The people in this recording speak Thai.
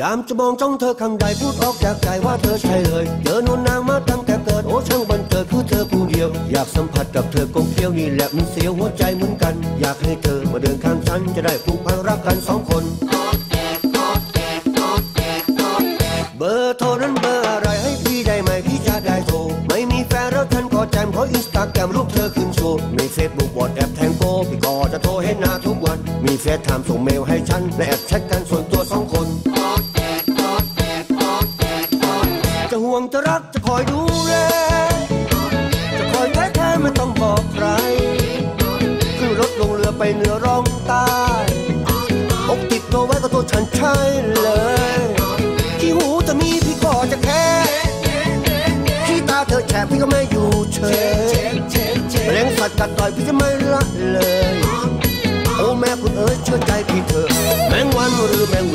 ยามจะมองจ้องเธอคำใดพูดออกจากใจว่าเธอใช่เลยเจอนุนนางมาตั้งแต่เกิดโอ้ช่างบันเกิดคือเธอผู้เดียว อยากสัมผัสกับเธอกงเกี้ยวนี่แหละมันเสียวหัวใจเหมือนกัน อยากให้เธอมาเดินข้างฉันจะได้ผูกพันรักกันสองคน เบอร์โทรนั้นเบอร์อะไรให้พี่ได้ไหมพี่จะได้โทรไม่มีแฟนแล้วฉันก็แจมเพราะอินสตาแกรมรูปเธอขึ้นโชว์มีเฟซบุ๊กบอดแอปแทงโกพี่ก็จะโทรเห็นหน้าทุกวัน มีเฟซไทม์ส่งเมลให้ฉันและแอบแชทกันส่วนตัวสองคน ห่วงจะรักจะคอยดูแลจะคอยแท้แท้ไม่ต้องบอกใครขึ้นรถลงเรือไปเหนือร่องใต้อกติดตัวไว้ก็ตัวฉันใช่เลยที่หูจะมีพี่ก็จะแค่ที่ตาเธอแฉะพี่ก็ไม่อยู่เฉยเลงสัตว์กัดต่อยพี่จะไม่ละเลยโอ้แม่คุณเอ๋ยเชื่อใจพี่เถอะแมงวันหรือแมง